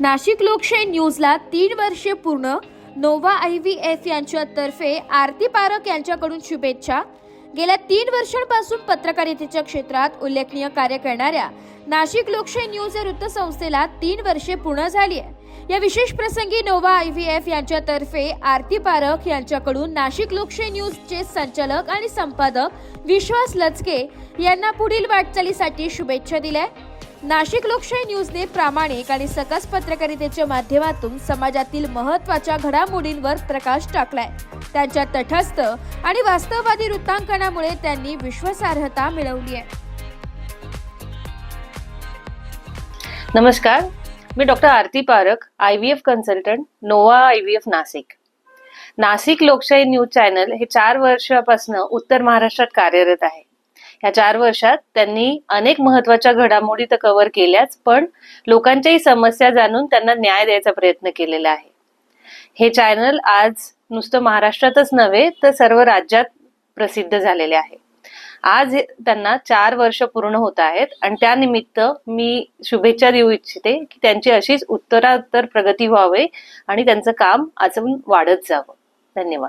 नाशिक लोकशाही न्यूजला तीन वर्षे पूर्ण नोवा आय व्ही एफ यांच्यातर्फे आरती पारख यांच्याकडून शुभेच्छा. गेल्या तीन वर्षांपासून पत्रकारितेच्या क्षेत्रात उल्लेखनीय कार्य करणाऱ्या नाशिक लोकशाही न्यूज या वृत्तसंस्थेला तीन वर्षे पूर्ण झाली आहे. या विशेष प्रसंगी नोवा आय व्ही एफ यांच्यातर्फे आरती पारख यांच्याकडून नाशिक लोकशाही न्यूजचे संचालक आणि संपादक विश्वास लचके यांना पुढील वाटचालीसाठी शुभेच्छा दिल्या नाशिक लोकशाही न्यूजने प्रामाणिक आणि सकस पत्रकारितेच्या माध्यमातून समाजातील महत्त्वाच्या घडामोडींवर प्रकाश टाकलाय. त्यांच्या तटस्थ आणि वास्तववादी वृत्तांकनामुळे त्यांनी विश्वासार्हता मिळवली आहे. नमस्कार. मी doctor Aarti Parakh I V F consultant Nova I V F Nashik. Nashik Lokshahi news channel हे चार वर्षापासून उत्तर महाराष्ट्रात कार्यरत आहे. या चार वर्षात त्यांनी अनेक महत्त्वाच्या घडामोडी तर कव्हर केल्याच पण लोकांच्याही समस्या जाणून त्यांना न्याय द्यायचा प्रयत्न केलेला आहे. हे चॅनल आज नुसतं महाराष्ट्रातच नव्हे तर सर्व राज्यात प्रसिद्ध झालेले आहे. आज हे- त्यांना चार वर्ष पूर्ण होत आहेत आणि त्यानिमित्त मी शुभेच्छा देऊ इच्छिते की त्यांची अशीच उत्तरात्तर प्रगती व्हावे आणि त्यांचं काम अजून वाढत जावं. धन्यवाद.